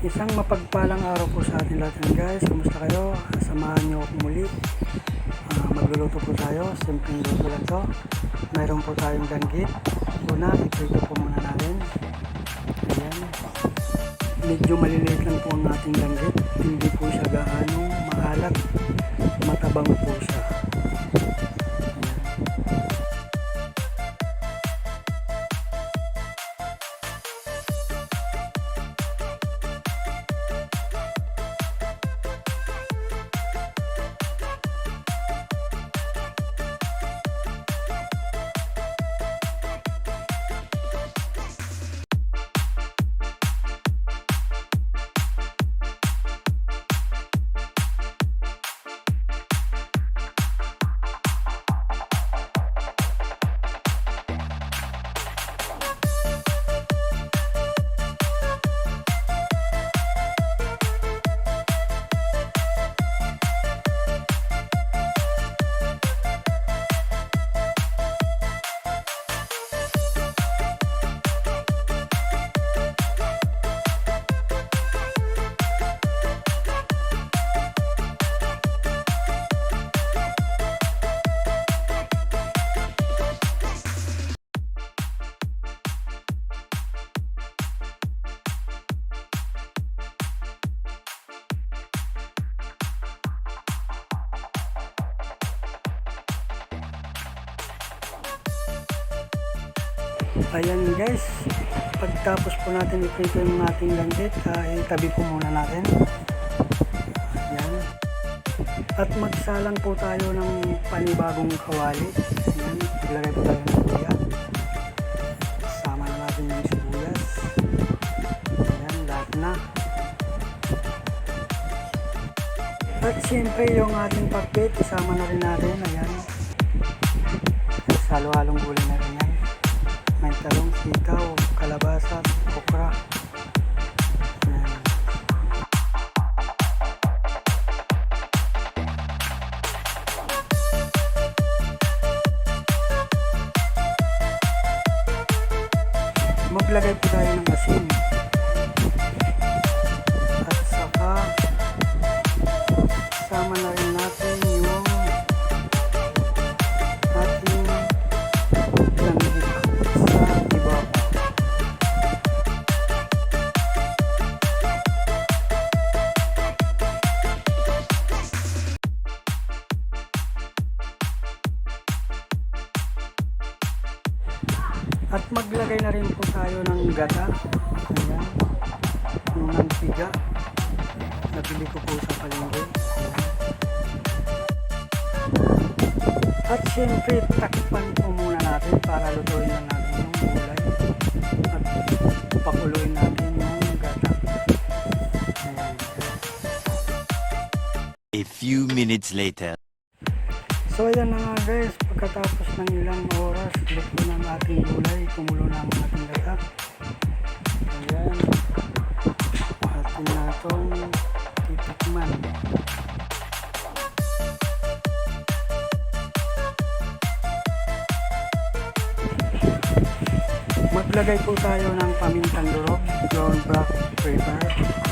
Isang mapagpalang araw po sa atin lahat yan guys. Kumusta kayo? Samahan niyo ako muli. Ah, magluluto po tayo. Simpleng luto lang to. Mayroon po tayong danggit. Una, iprito po muna natin. Ayan. Medyo maliliit lang po ang ating danggit. Hindi po siya gaano maalat. Matabang po Ayan guys, pagtapos po natin iprito yung ating langgit, uh, itabi po muna natin. Ayan. At magsalang po tayo ng panibagong kawali. Ayan, ilagay po tayo ng luya. Sama na natin yung sibuyas. Ayan, lahat na. At siyempre yung ating pakbit, isama na rin natin. Ayan. Halo-halong gulay na rin talong, sitaw, kalabasa, okra. Maglagay po tayo ng asin. At maglagay na rin po tayo ng gata. Ayan. Yung mantiga. Nabili ko po sa palengke. At syempre, takpan po muna natin para lutuin na natin yung gulay. At pakuluin natin yung gata. Ayan. A few minutes later. So ayan na nga guys, pagkatapos ng ilang oras, luto ng ating gulay, kumulo na ang ating gata. Ayan. Atin na itong titikman. Maglagay po tayo ng pamintang durog, brown black pepper.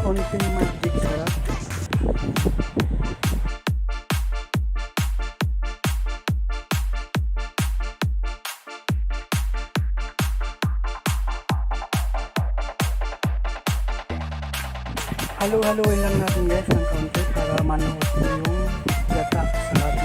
Magic sarap. Halo-haloin lang natin guys ng kaunti para manuot mo yung gata sa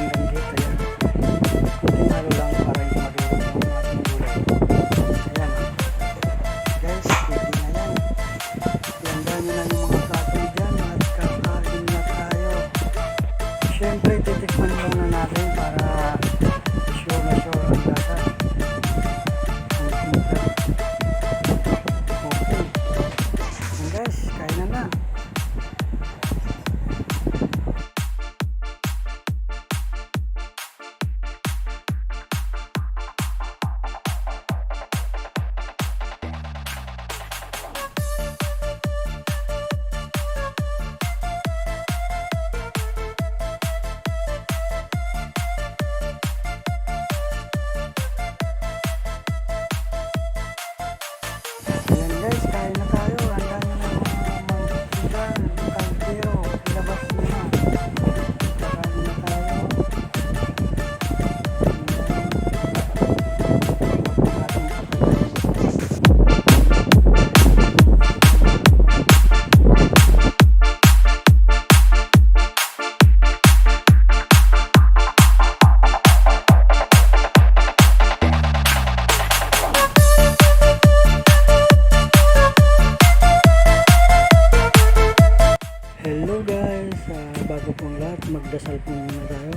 lahat, magdasal po muna tayo.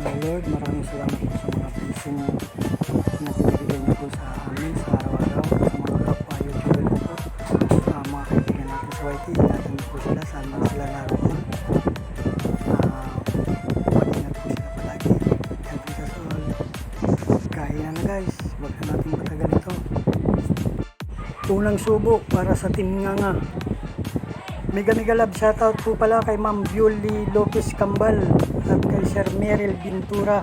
Uh, Lord, maraming salamat po sa mga blessing na pinibigay niyo po sa amin sa araw-araw, sa mga kapwa YouTuber niyo po, sa mga kaibigan natin sa YT, natin po sila, saan man sila naroon. Uh, mag-ingat po sila palagi. God bless us all. Kain na na guys, huwag na natin matagal ito. Unang subo para sa Team Nganga. Mega Mega Love shoutout po pala kay Ma'am Violi Lopez Cambal at kay Sir Meryl Bintura.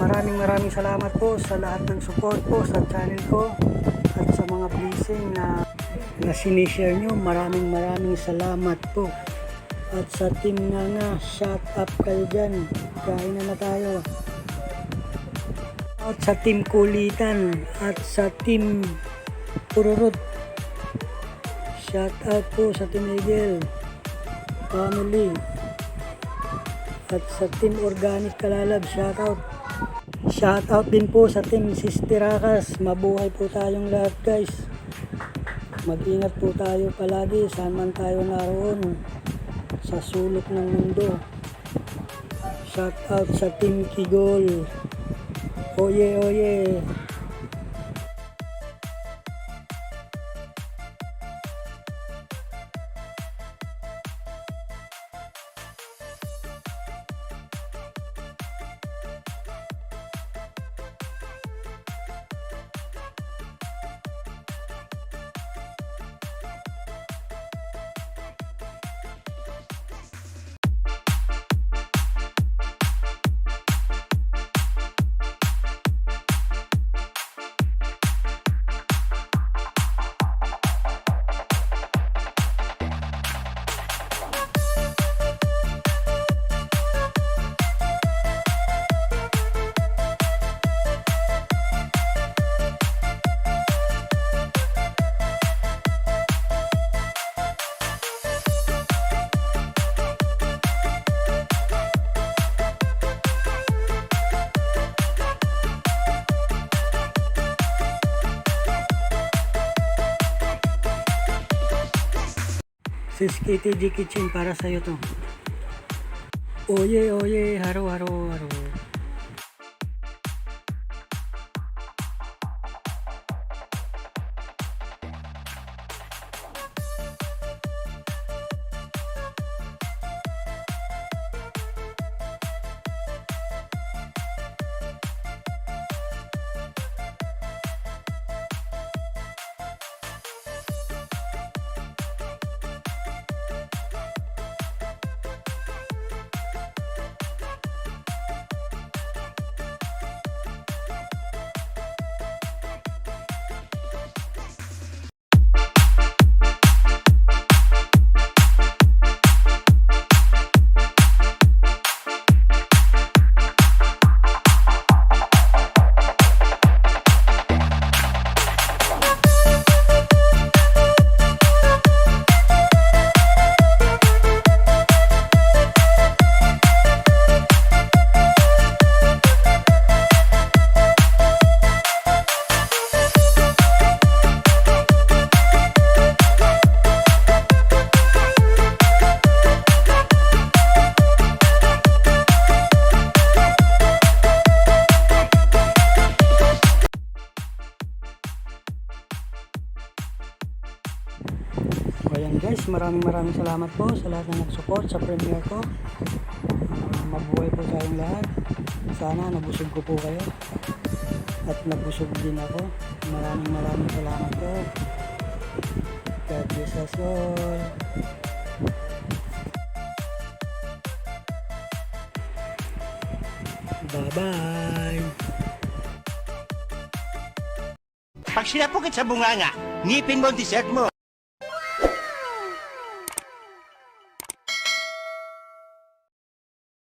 Maraming maraming salamat po sa lahat ng support po sa channel ko at sa mga blessing na na sinishare nyo. Maraming maraming salamat po. At sa team nga nga, shout up kayo dyan. Kain na na tayo. At sa team Kulitan at sa team Pururut. Shout out po sa Team Eagle family at sa Team Organic Kalalab shout out. Shout out din po sa Team Sisterakas mabuhay po tayong lahat guys. Mag-ingat po tayo palagi. Saan man tayo naroon sa sulok ng mundo. Shout out sa Team Kigol. Oye oye Sis KTG Kitchen para sa'yo to. Oye, oye, haro, haro, haro. Ayan guys, maraming maraming salamat po sa lahat na nag-support sa premiere ko. Ah, mabuhay po tayong lahat. Sana nabusog ko po kayo. At nabusog din ako. Maraming maraming salamat po. God bless us all. Bye-bye! Pag sinapukit sa bunganga, ngipin mo ang dessert mo.